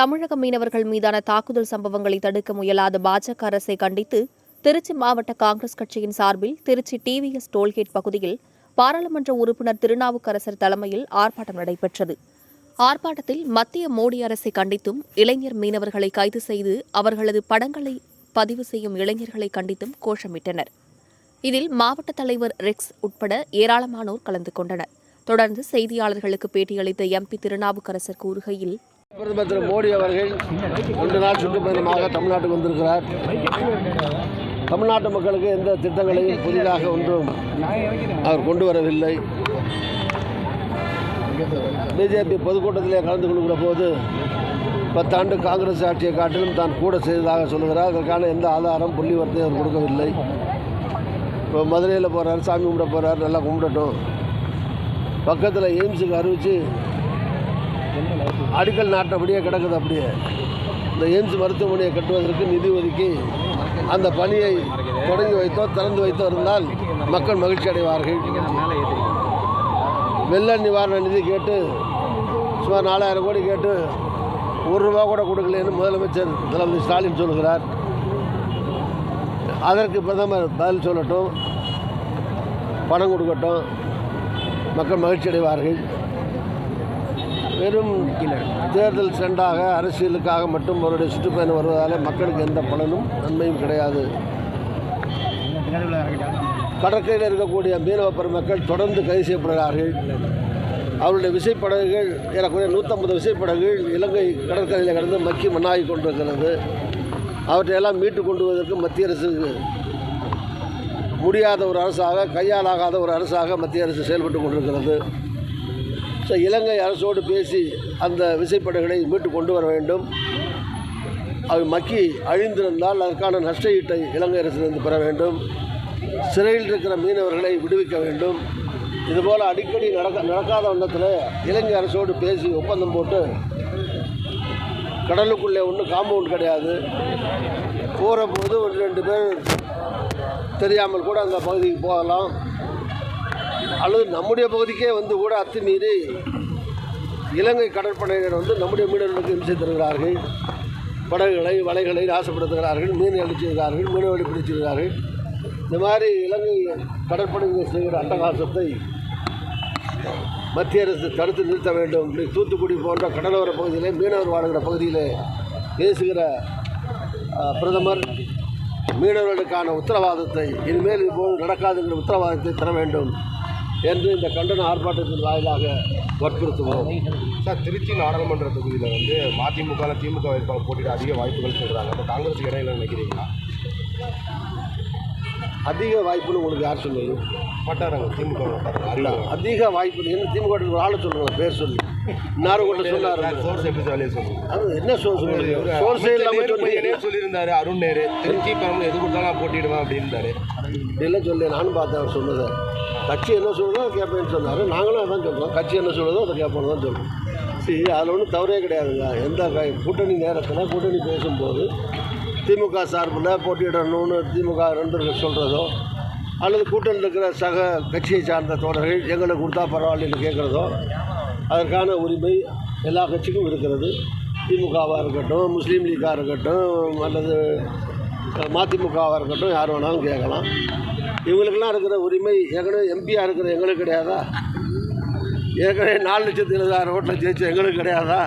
தமிழக மீனவர்கள் மீதான தாக்குதல் சம்பவங்களை தடுக்க முயலாத பாஜக அரசை கண்டித்து திருச்சி மாவட்ட காங்கிரஸ் கட்சியின் சார்பில் திருச்சி டிவிஎஸ் டோல்கேட் பகுதியில் பாராளுமன்ற உறுப்பினர் திருநாவுக்கரசர் தலைமையில் ஆர்ப்பாட்டம் நடைபெற்றது. ஆர்ப்பாட்டத்தில் மத்திய மோடி அரசை கண்டித்தும் இளைஞர் மீனவர்களை கைது செய்து அவர்களது படங்களை பதிவு செய்யும் இளைஞர்களை கண்டித்தும் கோஷமிட்டனர். இதில் மாவட்ட தலைவர் ரெக்ஸ் உட்பட ஏராளமானோர் கலந்து கொண்டனர். தொடர்ந்து செய்தியாளர்களுக்கு பேட்டியளித்த எம்பி திருநாவுக்கரசர் கூறுகையில் பிரதமர் திரு மோடி அவர்கள் ரெண்டு நாள் சுற்றுப்பயணமாக தமிழ்நாட்டுக்கு வந்திருக்கிறார். தமிழ்நாட்டு மக்களுக்கு எந்த திட்டங்களையும் புதிதாக ஒன்றும் அவர் கொண்டு வரவில்லை. பிஜேபி பொதுக்கூட்டத்திலே கலந்து கொள்கிற போது பத்தாண்டு காங்கிரஸ் ஆட்சியை காட்டிலும் தான் கூட செய்ததாக சொல்லுகிறார் அதற்கான எந்த ஆதாரம் புள்ளி வார்த்தையும் அவர் கொடுக்கவில்லை. இப்போ மதுரையில் போகிறார் சாமி கும்பிட போகிறார் நல்லா கும்பிடட்டும். பக்கத்தில் எய்ம்ஸுக்கு அறிவித்து அடிக்கல் நாட்டபடியே கிடக்குது அப்படியே. இந்த எய்ம்ஸ் மருத்துவமனையை கட்டுவதற்கு நிதி ஒதுக்கி அந்த பணியை தொடங்கி வைத்தோ திறந்து வைத்தோ இருந்தால் மக்கள் மகிழ்ச்சி அடைவார்கள். வெள்ள நிவாரண நிதி கேட்டு சுமார் நாலாயிரம் கோடி கேட்டு ஒரு ரூபா கூட கொடுக்கலன்னு முதலமைச்சர் தளபதி ஸ்டாலின் சொல்கிறார் அதற்கு பிரதமர் பதில் சொல்லட்டும் பணம் கொடுக்கட்டும் மக்கள் மகிழ்ச்சி அடைவார்கள். வெறும் தேர்தல் சென்றாக அரசியலுக்காக மட்டும் அவருடைய சுற்றுப்பயணம் வருவதால் மக்களுக்கு எந்த பலனும் நன்மையும் கிடையாது. கடற்கரையில் இருக்கக்கூடிய மீனவ பெருமக்கள் தொடர்ந்து கைது செய்யப்படுகிறார்கள். அவருடைய விசைப்படகுகள் ஏறக்குறைய நூற்றம்பது விசைப்படகுகள் இலங்கை கடற்கரையில் கடந்து மக்கி மண்ணாகி கொண்டிருக்கிறது. அவற்றையெல்லாம் மீட்டு கொண்டு வருவதற்கு மத்திய அரசு முடியாத ஒரு அரசாக கையாலாகாத ஒரு அரசாக மத்திய அரசு செயல்பட்டு கொண்டிருக்கிறது. ஸோ இலங்கை அரசோடு பேசி அந்த விசைப்படகுகளை மீட்டு கொண்டு வர வேண்டும். அவை மக்கி அழிந்திருந்தால் அதற்கான நஷ்ட ஈட்டை இலங்கை அரசிலிருந்து பெற வேண்டும். சிறையில் இருக்கிற மீனவர்களை விடுவிக்க வேண்டும். இதுபோல் அடிக்கடி நடக்க நடக்காத வண்ணத்தில் இலங்கை அரசோடு பேசி ஒப்பந்தம் போட்டு கடலுக்குள்ளே ஒன்றும் காம்பவுண்ட் கிடையாது. போகிற போது ஒரு ரெண்டு பேர் தெரியாமல் கூட அந்த பகுதிக்கு போகலாம். அல்லது நம்முடைய பகுதிக்கே வந்து கூட அத்துமீறி இலங்கை கடற்படையினர் வந்து நம்முடைய மீனவர்களுக்கு இம்சை தருகிறார்கள். படகுகளை வலைகளை நாசப்படுத்துகிறார்கள் மீன் அடிச்சிருக்கிறார்கள் மீனவர்களை பிடிச்சிருக்கிறார்கள். இந்த மாதிரி இலங்கை கடற்படையினர் செய்கிற அட்டகாசத்தை மத்திய அரசு தடுத்து நிறுத்த வேண்டும். இப்படி தூத்துக்குடி போன்ற கடலோர பகுதியிலே மீனவர் வாழ்கிற பகுதியிலே பேசுகிற பிரதமர் மீனவர்களுக்கான உத்தரவாதத்தை இனிமேல் இதுபோல் நடக்காதுங்கிற உத்தரவாதத்தை தர வேண்டும். என்று இந்த கண்டன ஆர்ப்பாட்டத்தின் வாயிலாக வற்புறுத்துவோம் சார் திருச்சி நாடாளுமன்ற தொகுதியில் வந்து மதிமுக திமுக வேட்பாளர் போட்டியிட அதிக வாய்ப்புகள் சொல்கிறாங்க அப்போ காங்கிரஸ் இடையில நினைக்கிறீங்களா? அதிக வாய்ப்புன்னு உங்களுக்கு யார் சொல்லுது வட்டாரங்க திமுக அதிக வாய்ப்பு என்ன திமுக ஒரு ஆளை சொல்லுங்க பேர் சொல்லி. கூட சொன்னார். சோர்ஸ் எப்படி வெளியே சொல்லுங்க அது என்ன சோர்ஸ் சோர்ஸே இல்லாமல் சொன்னீங்க சொல்லியிருந்தாரு அருண் நேரு. திருச்சி பெரம்பலூர் எது கொடுத்தாலும் நான் போட்டியிடுவேன் அப்படின்றாரு இதெல்லாம் சொல்லி நானும் பார்த்தேன் அவர் சொன்னதை. கட்சி என்ன சொல்லுதோ அதை கேட்பேன்னு சொன்னார். நாங்களும் அதான் சொல்கிறோம் கட்சி என்ன சொல்லுதோ அதை கேட்போன்னு தான் சொல்கிறோம் சரி அதில் ஒன்றும் தவறே கிடையாதுங்க. எந்த கூட்டணி நேரத்தில் கூட்டணி பேசும்போது திமுக சார்பில் போட்டியிடணும்னு திமுக நண்பர்கள் சொல்கிறதோ அல்லது கூட்டணியில் இருக்கிற சக கட்சியை சார்ந்த தோழர்கள் எங்களுக்கு கொடுத்தா பரவாயில்லன்னு கேட்குறதோ அதற்கான உரிமை எல்லா கட்சிக்கும் இருக்கிறது. திமுகவாக இருக்கட்டும் முஸ்லீம் லீக்காக இருக்கட்டும் அல்லது மதிமுகவாக இருக்கட்டும் யார் வேணாலும் கேட்கலாம். இவங்களுக்கெல்லாம் இருக்கிற உரிமை ஏற்கனவே எம்பியாக இருக்கிற எங்களுக்கு கிடையாதா? ஏற்கனவே நாலு லட்சத்து எழுபதாயிரம் ஓட்டில் ஜெயிச்ச எங்களுக்கு கிடையாதா?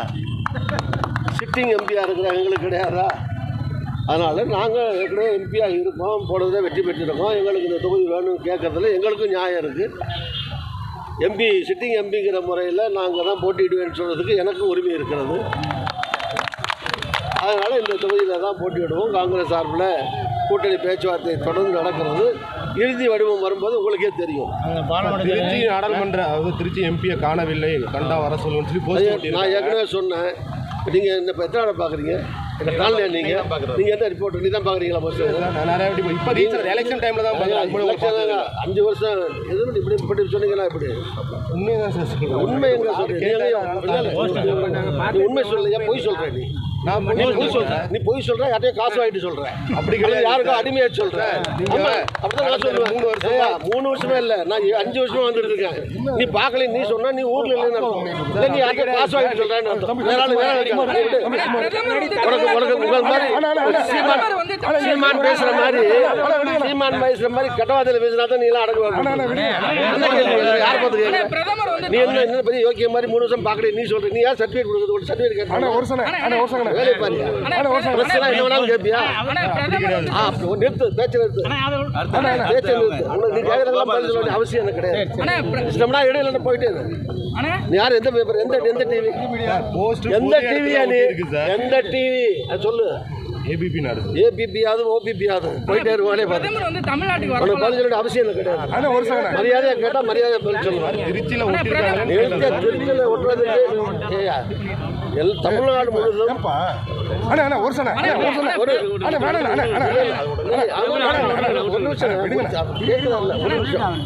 சிட்டிங் எம்பியாக இருக்கிற எங்களுக்கு கிடையாதா? அதனால் நாங்கள் ஏற்கனவே எம்பியாக இருக்கோம் போனதே வெற்றி பெற்றிருக்கோம். எங்களுக்கு இந்த தொகுதி வேணும்னு கேட்கறதுல எங்களுக்கும் நியாயம் இருக்குது எம்பி சிட்டிங் எம்பிங்கிற முறையில் நாங்கள் தான் போட்டியிடுவேன்னு சொல்கிறதுக்கு எனக்கும் உரிமை இருக்கிறது. அதனால் இந்த தொகுதியில் தான் போட்டியிடுவோம். காங்கிரஸ் சார்பில் கூட்டணி பேச்சுவார்த்தை தொடர்ந்து நடக்கிறது. இறுதி வடிவம் வரும்போது உங்களுக்கே தெரியும். திருச்சி நாடாளுமன்ற அதாவது திருச்சி எம்பியை காணவில்லை. கண்டா வர சொல்லுன்னு சொல்லி நான் ஏற்கனவே சொன்னேன். நீங்கள் இந்த இப்போ எத்தனை பார்க்குறீங்க? நீங்கள் என்ன ரிப்போர்ட் நீ தான் பார்க்குறீங்களா ஃபஸ்ட்டு நான் நிறைய வாட்டி இப்போ ரீசன் எலெக்ஷன் டைமில் தான் தாங்க. அஞ்சு வருஷம் எதுவும் இப்படி இப்படி சொன்னீங்களா இப்படி? உண்மையை தான் சார் உண்மை எங்க சொல்றீங்க? உண்மை சொல்லலையா பொய் சொல்ற நீ? நான் நீ பொய் சொல்ற. நீ பொய் சொல்ற யார்ட்டையும் காசு வாங்கிட்டு சொல்ற. அப்படி கிடையாது. யாருக்கும் அடிமையா சொல்ற. ஆமா. அப்படிதான் நான் சொல்லுவேன். மூணு வருஷம்? மூணு வருஷமே இல்ல. நான் அஞ்சு வருஷமா வந்துட்டு இருக்கேன். நீ பார்க்கல நீ சொன்னா நீ ஊர்ல இல்லைன்னு அர்த்தம். நீ யார்ட்டையும் காசு வாங்கிட்டு சொல்றேன்னு அர்த்தம். வேற. உனக்கு உனக்கு மாதிரி சீமான் பேசுற மாதிரி சீமான் பேசுற மாதிரி கட்டவாதியில பேசினா தான் நீ எல்லாம் அடங்குவாங்க என்ன கேள்வி கேக்குற? யார் பார்த்து நீ என்ன என்ன பெரிய யோக்கிய மாதிரி மூணு வருஷம் பார்க்கல நீ சொல்ற. நீ யார் சர்டிஃபிகேட் கொடுக்குறது? ஒரு சர்டிஃபிகேட் கேட்கணும் ஒரு சனே அண்ணா ஒரு சனே வேலை எல்லாம் என்ன வேணாலும் கேட்பியா நிறுத்து பேச்சு நிறுத்து. பேச்சு நிறுத்து. உனக்கு நீ கேட்கறதெல்லாம் பதில் சொல்ல வேண்டிய அவசியம் எனக்கு கிடையாது. பிர- இஷ்டம்னா இடையில போயிட்டே நீ யார்? எந்த பேப்பர் எந்த எந்த டிவி போஸ்ட் எந்த டிவியா நீ எந்த டிவி சொல்லு. ஏபிபி ஏபிபியாவது ஓபிபியாவது போயிட்டே இருவானே பாரு. பிரதமர் வந்து தமிழ்நாட்டுக்கு பதில் அவசியம் கிடையாது அண்ணா ஒரு சனே மரியாதையா கேட்டா மரியாதை பதில் சொல்லுவேன் திருச்சியில ஒட்டிருக்காங்க எல் தமிழ்நாடு முழுவதும் அண்ணா அண்ணா ஒரு சனே அண்ணா. ஒரு சனே ஒரு அண்ணா வேணாம் அண்ணா அண்ணா ஒரு நிமிஷம் கேட்குதல்ல ஒரு நிமிஷம்.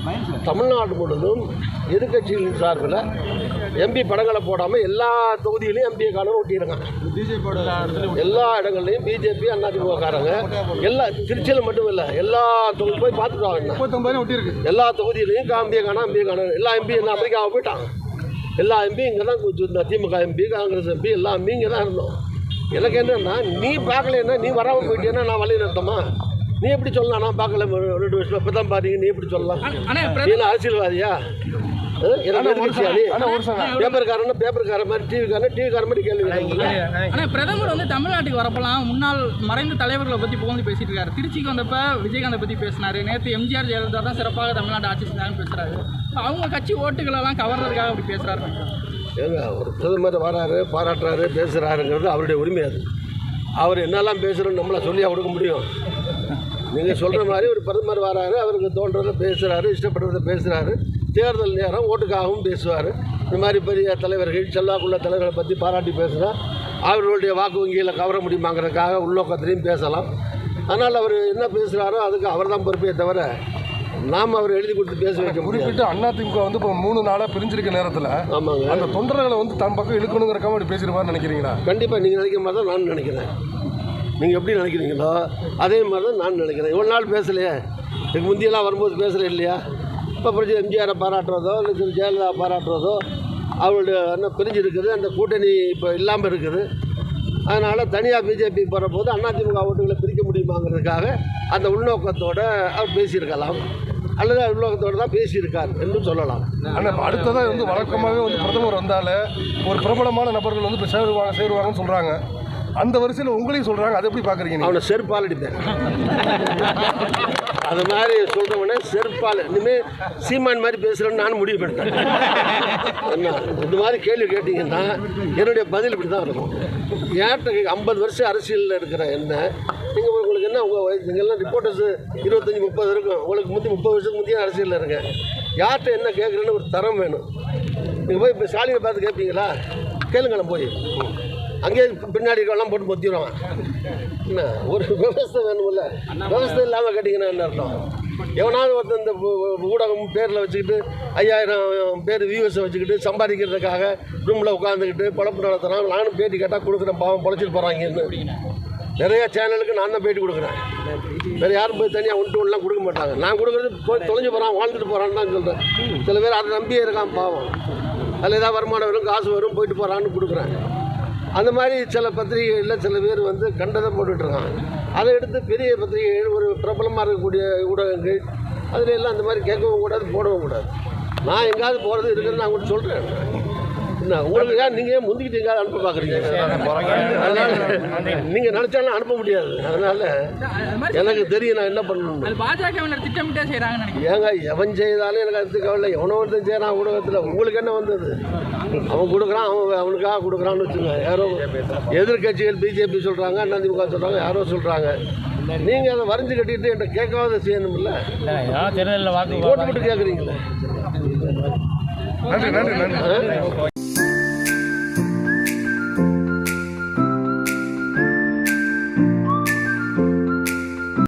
தமிழ்நாடு முழுவதும் எதிர்கட்சிகளின் சார்பில் எம்பி படங்களை போடாமல் எல்லா தொகுதியிலையும் எம்பியை காணும் ஒட்டியிருக்காங்க. எல்லா இடங்கள்லையும் பிஜேபி அதிமுககாரங்க எல்லா திருச்சியில் மட்டும் இல்லை எல்லா தொகுதி போய் பார்த்துட்டு வாங்க முப்பத்தொன்பது ஒட்டியிருக்கு. எல்லா தொகுதியிலையும் எம்பியை காணும் எம்பியை காணும் எல்லா எம்பி என்ன அமெரிக்காவை போயிட்டாங்க. எல்லா எம்பி இங்கே தான் இந்த திமுக எம்பி காங்கிரஸ் எம்பி எல்லா எம்பி இங்கே தான் இருந்தோம். எனக்கு என்னன்னா நீ பார்க்கலன்னா நீ வராமல் போயிட்டேன்னா நான் வழி நிறுத்தமா நீ எப்படி சொல்லலாம் நான் பார்க்கல ஒரு ரெண்டு வருஷம். இப்போ தான் பாருங்க நீ எப்படி சொல்லலாம்? நீ அரசியல்வாதியா? பேப்பர்காரன் பேப்பர்கார மாதிரி டிவிக்காரன் டிவிக்கார மாதிரி கேள்வி கேட்கல ஆனா பிரதமர் வந்து தமிழ்நாட்டுக்கு வரப்போலாம் முன்னாள் மறைந்த தலைவர்களை பத்தி புகழ்ந்து பேசிட்டு இருக்காரு. திருச்சிக்கு வந்தப்ப விஜயகாந்தை பத்தி பேசினாரு. நேத்து எம்ஜிஆர் ஜெயலலிதா தான் சிறப்பாக தமிழ்நாடு ஆட்சி செஞ்சாங்கன்னு பேசுறாரு. அவங்க கட்சி ஓட்டுகளை எல்லாம் கவர்றதுக்காக அப்படி பேசுறாரு. ஏங்க ஒரு பிரதமர் வராரு பாராட்டுறாரு பேசுகிறாருங்கிறது அவருடைய உரிமை அது. அவர் என்னெல்லாம் பேசுகிறோன்னு நம்மளை சொல்லியா கொடுக்க முடியும். நீங்கள் சொல்கிற மாதிரி ஒரு பிரதமர் வராரு அவருக்கு தோன்றதை பேசுகிறாரு இஷ்டப்படுறதை பேசுகிறாரு தேர்தல் நேரம் ஓட்டுக்காகவும் பேசுவார். இந்த மாதிரி பெரிய தலைவர்கள் செல்வாக்குள்ள தலைவர்களை பற்றி பாராட்டி பேசுனா அவர்களுடைய வாக்கு வங்கியில் கவர முடியுமாங்கிறதுக்காக உள்நோக்கத்திலையும் பேசலாம். அதனால் அவர் என்ன பேசுகிறாரோ அதுக்கு அவர் தான் பொறுப்பே தவிர நாம் அவர் எழுதி கொடுத்து பேச வைக்க குறிப்பிட்டு அண்ணா திமுக வந்து இப்போ மூணு நாளாக பிரிஞ்சிருக்க நேரத்தில் ஆமாங்க. அந்த தொண்டர்களை வந்து தன் பக்கம் இழுக்கணுங்கிறக்காம அப்படி பேசிருப்பாருன்னு நினைக்கிறீங்களா? கண்டிப்பாக நீங்கள் நினைக்கிற மாதிரி தான் நான் நினைக்கிறேன். நீங்கள் எப்படி நினைக்கிறீங்களோ அதே மாதிரி தான் நான் நினைக்கிறேன். இவ்வளோ நாள் பேசலையே. இதுக்கு முந்தியெல்லாம் வரும்போது பேசல இல்லையா? இப்போ பிடிச்சி எம்ஜிஆரை பாராட்டுறதோ இல்லை திரு ஜெயலலிதா பாராட்டுறதோ அவருடைய என்ன பிரிஞ்சு இருக்குது அந்த கூட்டணி இப்போ இல்லாமல் இருக்குது. அதனால் தனியாக பிஜேபி போகிற போது அதிமுக ஓட்டுகளை பிரிக்க முடியுமாங்கிறதுக்காக அந்த உள்நோக்கத்தோடு அவர் பேசியிருக்கலாம். அல்லது உள்நோக்கத்தோடு தான் பேசியிருக்கார் என்று சொல்லலாம். ஆனால் அடுத்ததாக வந்து வழக்கமாகவே வந்து பிரதமர் வந்தால் ஒரு பிரபலமான நபர்கள் வந்து இப்போ சேருவாங்க சேருவாங்கன்னு சொல்கிறாங்க அந்த வரிசையில் உங்களையும் சொல்கிறாங்க அதை எப்படி பார்க்குறீங்க அவனை செருப்பால் அடிப்பேன் அது மாதிரி சொல்கிறவனே செருப்பால் இனிமேல் சீமான் மாதிரி பேசுகிறேன்னு நான் முடிவு பண்ணிட்டேன். என்ன இந்த மாதிரி கேள்வி கேட்டிங்கன்னா என்னுடைய பதில் இப்படி தான் இருக்கும் ஏன்ட்ட ஐம்பது வருஷம் அரசியலில் இருக்கிற என்ன நீங்கள் உங்களுக்கு என்ன உங்கள் வயசு நீங்கள்லாம் ரிப்போர்ட்டர்ஸ் இருபத்தஞ்சி முப்பது இருக்கும். உங்களுக்கு முந்தி முப்பது வருஷத்துக்கு முந்தைய அரசியலில் இருங்க யார்கிட்ட என்ன கேட்குறேன்னு ஒரு தரம் வேணும். நீங்கள் போய் இப்போ ஸ்டாலினை பார்த்து கேட்பீங்களா கேளுங்களேன் போய். அங்கேயே பின்னாடி இருக்கலாம் போட்டு பொத்திடுவான் என்ன ஒரு விவசாய வேணுமில்ல விவசாயம் இல்லாமல் கேட்டிங்கன்னா என்ன அர்த்தம்? எவனாவது ஒருத்தன் இந்த ஊடகம் பேரில் வச்சுக்கிட்டு ஐயாயிரம் பேர் வியூவர்ஸை வச்சுக்கிட்டு சம்பாதிக்கிறதுக்காக ரூமில் உட்காந்துக்கிட்டு பழப்பு நடத்துகிறான் நானும் பேட்டி கேட்டால் கொடுக்குறேன் பாவம் பழச்சிட்டு போகிறாங்கன்னு நிறைய சேனலுக்கு நான் தான் பேட்டி கொடுக்குறேன். வேறு யாரும் போய் தனியாக ஒன்று ஒன்லாம் கொடுக்க மாட்டாங்க. நான் கொடுக்குறது போய் தொலைஞ்சு போகிறான் வாழ்ந்துட்டு போகிறான்னு தான் சொல்கிறேன் சில பேர் அதை நம்பியே இருக்கான் பாவம். அதில் ஏதாவது வருமானம் வரும் காசு வரும் போயிட்டு போகிறான்னு கொடுக்குறேன். அந்த மாதிரி சில பத்திரிகைகளில் சில பேர் வந்து கண்டதை போட்டுட்ருக்காங்க. அதை எடுத்து பெரிய பத்திரிகைகள் ஒரு பிரபலமாக இருக்கக்கூடிய ஊடகங்கள் அதில் எல்லாம் அந்த மாதிரி கேட்கவும் கூடாது போடவும் கூடாது. நான் எங்கேயாவது போகிறது இருக்குதுன்னு நான் கூட சொல்கிறேன் என்ன உங்களுக்கு ஏன் நீங்கள் முந்திக்கிட்டு எங்கேயாவது அனுப்ப பார்க்குறீங்க? அதனால் நீங்கள் நினச்சாலும் அனுப்ப முடியாது. அதனால் எனக்கு தெரியும் நான் என்ன பண்ணணும் பாஜகவினர் திட்டமிட்டே நினைக்கிறேன். ஏங்க எவன் செய்தாலும் எனக்கு அது கவலை எவனோ ஒருத்தன் செய்கிறான் ஊடகத்தில். உங்களுக்கு என்ன வந்தது? அவன் கொடுக்குறான் அவன் அவனுக்காக கொடுக்குறான்னு வச்சுங்க யாரோ எதிர்கட்சிகள் பிஜேபி சொல்கிறாங்க அதிமுக சொல்கிறாங்க யாரோ சொல்கிறாங்க நீங்கள் அதை வரைஞ்சு கட்டிட்டு என்கிட்ட கேட்காத செய்யணும்ல? போட்டு போட்டு கேட்குறீங்களே? நன்றி நன்றி நன்றி.